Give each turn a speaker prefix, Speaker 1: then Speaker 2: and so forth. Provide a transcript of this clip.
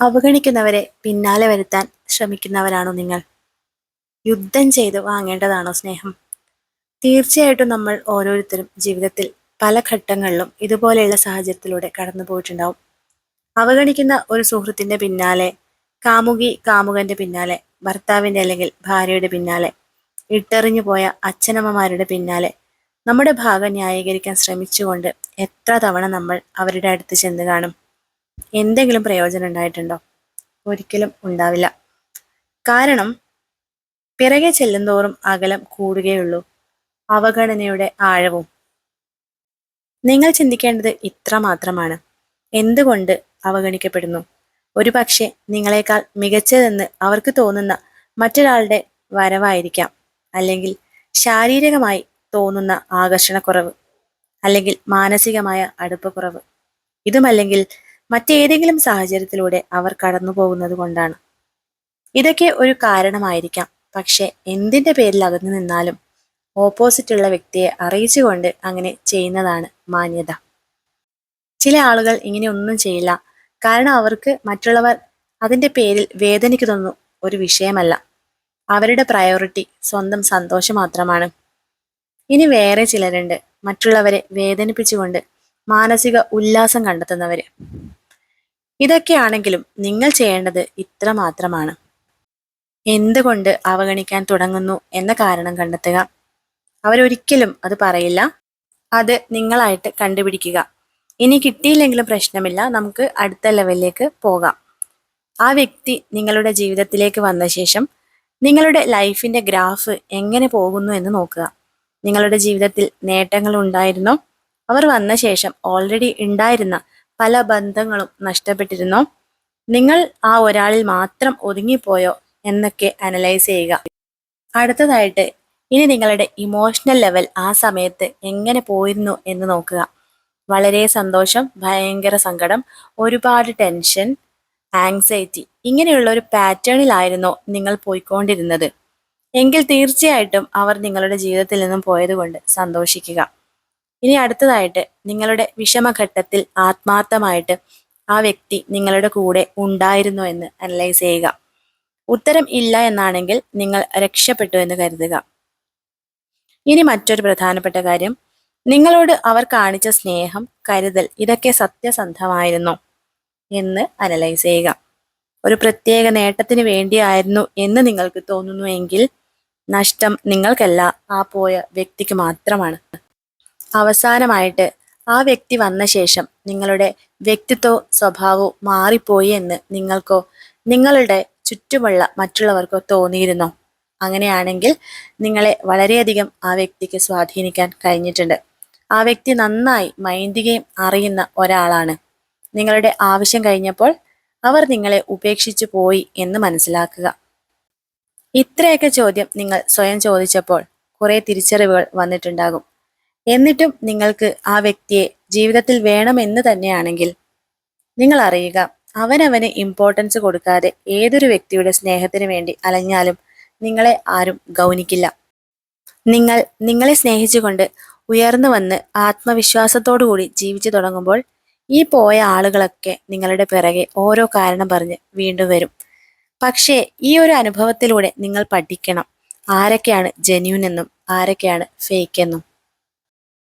Speaker 1: അവഗണിക്കുന്നവരെ പിന്നാലെ വരുത്താൻ ശ്രമിക്കുന്നവരാണോ നിങ്ങൾ? യുദ്ധം ചെയ്ത് വാങ്ങേണ്ടതാണോ സ്നേഹം? തീർച്ചയായിട്ടും നമ്മൾ ഓരോരുത്തരും ജീവിതത്തിൽ പല ഘട്ടങ്ങളിലും ഇതുപോലെയുള്ള സാഹചര്യത്തിലൂടെ കടന്നു പോയിട്ടുണ്ടാവും. അവഗണിക്കുന്ന ഒരു സുഹൃത്തിന്റെ പിന്നാലെ കാമുകി കാമുകന്റെ പിന്നാലെ ഭർത്താവിന്റെ അല്ലെങ്കിൽ ഭാര്യയുടെ പിന്നാലെ ഇട്ടെറിഞ്ഞു പോയ അച്ഛനമ്മമാരുടെ പിന്നാലെ നമ്മുടെ ഭാഗം ന്യായീകരിക്കാൻ ശ്രമിച്ചുകൊണ്ട് എത്ര തവണ നമ്മൾ അവരുടെ അടുത്ത് ചെന്ന് കാണും? എന്തെങ്കിലും പ്രയോജനം ഉണ്ടായിട്ടുണ്ടോ? ഒരിക്കലും ഉണ്ടാവില്ല. കാരണം പിറകെ ചെല്ലുന്തോറും അകലം കൂടുകയുള്ളൂ. അവഗണനയുടെ ആഴവും. നിങ്ങൾ ചിന്തിക്കേണ്ടത് ഇത്ര മാത്രമാണ്. എന്തുകൊണ്ട് അവഗണിക്കപ്പെടുന്നു? ഒരു പക്ഷേ നിങ്ങളെക്കാൾ മികച്ചതെന്ന് അവർക്ക് തോന്നുന്ന മറ്റൊരാളുടെ വരവായിരിക്കാം. അല്ലെങ്കിൽ ശാരീരികമായി തോന്നുന്ന ആകർഷണക്കുറവ്. അല്ലെങ്കിൽ മാനസികമായ അടുപ്പക്കുറവ്. ഇതുമല്ലെങ്കിൽ മറ്റേതെങ്കിലും സാഹചര്യത്തിലൂടെ അവർ കടന്നു പോകുന്നത് കൊണ്ടാണ്. ഇതൊക്കെ ഒരു കാരണമായിരിക്കാം. പക്ഷെ എന്തിന്റെ പേരിൽ അകന്നു നിന്നാലും ഓപ്പോസിറ്റുള്ള വ്യക്തിയെ അറിയിച്ചുകൊണ്ട് അങ്ങനെ ചെയ്യുന്നതാണ് മാന്യത. ചില ആളുകൾ ഇങ്ങനെ ഒന്നും ചെയ്യില്ല. കാരണം അവർക്ക് മറ്റുള്ളവർ അതിന്റെ പേരിൽ വേദനിക്കുന്നു ഒരു വിഷയമല്ല. അവരുടെ പ്രയോറിറ്റി സ്വന്തം സന്തോഷം മാത്രമാണ്. ഇനി വേറെ ചിലരുണ്ട്. മറ്റുള്ളവരെ വേദനിപ്പിച്ചുകൊണ്ട് മാനസിക ഉല്ലാസം കണ്ടെത്തുന്നവര്. ഇതൊക്കെയാണെങ്കിലും നിങ്ങൾ ചെയ്യേണ്ടത് ഇത്ര മാത്രമാണ്. എന്തുകൊണ്ട് അവഗണിക്കാൻ തുടങ്ങുന്നു എന്ന കാരണം കണ്ടെത്തുക. അവരൊരിക്കലും അത് പറയില്ല. അത് നിങ്ങളായിട്ട് കണ്ടുപിടിക്കുക. ഇനി കിട്ടിയില്ലെങ്കിലും പ്രശ്നമില്ല. നമുക്ക് അടുത്ത ലെവലിലേക്ക് പോകാം. ആ വ്യക്തി നിങ്ങളുടെ ജീവിതത്തിലേക്ക് വന്ന ശേഷം നിങ്ങളുടെ ലൈഫിന്റെ ഗ്രാഫ് എങ്ങനെ പോകുന്നു എന്ന് നോക്കുക. നിങ്ങളുടെ ജീവിതത്തിൽ നേട്ടങ്ങൾ ഉണ്ടായിരുന്നോ? അവർ വന്ന ശേഷം ഓൾറെഡി ഉണ്ടായിരുന്ന പല ബന്ധങ്ങളും നഷ്ടപ്പെട്ടിരുന്നോ. നിങ്ങൾ ആ ഒരാളിൽ മാത്രം ഒതുങ്ങിപ്പോയോ എന്നൊക്കെ അനലൈസ് ചെയ്യുക. അടുത്തതായിട്ട് ഇനി നിങ്ങളുടെ ഇമോഷണൽ ലെവൽ ആ സമയത്ത് എങ്ങനെ പോയിരുന്നു എന്ന് നോക്കുക. വളരെ സന്തോഷം ഭയങ്കര സങ്കടം ഒരുപാട് ടെൻഷൻ ആങ്സൈറ്റി ഇങ്ങനെയുള്ള ഒരു പാറ്റേണിലായിരുന്നോ നിങ്ങൾ പോയിക്കൊണ്ടിരുന്നത്. എങ്കിൽ തീർച്ചയായിട്ടും അവർ നിങ്ങളുടെ ജീവിതത്തിൽ നിന്നും പോയതുകൊണ്ട് സന്തോഷിക്കുക. ഇനി അടുത്തതായിട്ട് നിങ്ങളുടെ വിഷമഘട്ടത്തിൽ ആത്മാർത്ഥമായിട്ട് ആ വ്യക്തി നിങ്ങളുടെ കൂടെ ഉണ്ടായിരുന്നു എന്ന് അനലൈസ് ചെയ്യുക. ഉത്തരം ഇല്ല എന്നാണെങ്കിൽ നിങ്ങൾ രക്ഷപ്പെട്ടു എന്ന് കരുതുക. ഇനി മറ്റൊരു പ്രധാനപ്പെട്ട കാര്യം നിങ്ങളോട് അവർ കാണിച്ച സ്നേഹം കരുതൽ ഇതൊക്കെ സത്യസന്ധമായിരുന്നു എന്ന് അനലൈസ് ചെയ്യുക. ഒരു പ്രത്യേക നേട്ടത്തിന് വേണ്ടിയായിരുന്നു എന്ന് നിങ്ങൾക്ക് തോന്നുന്നുവെങ്കിൽ നഷ്ടം നിങ്ങൾക്കല്ല ആ പോയ വ്യക്തിക്ക് മാത്രമാണ്. അവസാനമായിട്ട് ആ വ്യക്തി വന്ന ശേഷം നിങ്ങളുടെ വ്യക്തിത്വവും സ്വഭാവവും മാറിപ്പോയി എന്ന് നിങ്ങൾക്കോ നിങ്ങളുടെ ചുറ്റുമുള്ള മറ്റുള്ളവർക്കോ തോന്നിയിരുന്നോ? അങ്ങനെയാണെങ്കിൽ നിങ്ങളെ വളരെയധികം ആ വ്യക്തിക്ക് സ്വാധീനിക്കാൻ കഴിഞ്ഞിട്ടുണ്ട്. ആ വ്യക്തി നന്നായി മൈൻഡ് അറിയുന്ന ഒരാളാണ്. നിങ്ങളുടെ ആവശ്യം കഴിഞ്ഞപ്പോൾ അവർ നിങ്ങളെ ഉപേക്ഷിച്ചു പോയി എന്ന് മനസ്സിലാക്കുക. ഇത്രയൊക്കെ ചോദ്യം നിങ്ങൾ സ്വയം ചോദിച്ചപ്പോൾ കുറെ തിരിച്ചറിവുകൾ വന്നിട്ടുണ്ടാകും. എന്നിട്ടും നിങ്ങൾക്ക് ആ വ്യക്തിയെ ജീവിതത്തിൽ വേണമെന്ന് തന്നെയാണെങ്കിൽ നിങ്ങൾ അറിയുക അവനവന് ഇമ്പോർട്ടൻസ് കൊടുക്കാതെ ഏതൊരു വ്യക്തിയുടെ സ്നേഹത്തിന് വേണ്ടി അലഞ്ഞാലും നിങ്ങളെ ആരും ഗൗനിക്കില്ല. നിങ്ങൾ നിങ്ങളെ സ്നേഹിച്ചുകൊണ്ട് ഉയർന്നു വന്ന് ആത്മവിശ്വാസത്തോടുകൂടി ജീവിച്ചു തുടങ്ങുമ്പോൾ ഈ പോയ ആളുകളൊക്കെ നിങ്ങളുടെ പിറകെ ഓരോ കാരണം പറഞ്ഞ് വീണ്ടും വരും. പക്ഷേ ഈ ഒരു അനുഭവത്തിലൂടെ നിങ്ങൾ പഠിക്കണം. ആരൊക്കെയാണ് ജെന്യൂൻ എന്നും ആരൊക്കെയാണ് ഫേക്ക് എന്നും.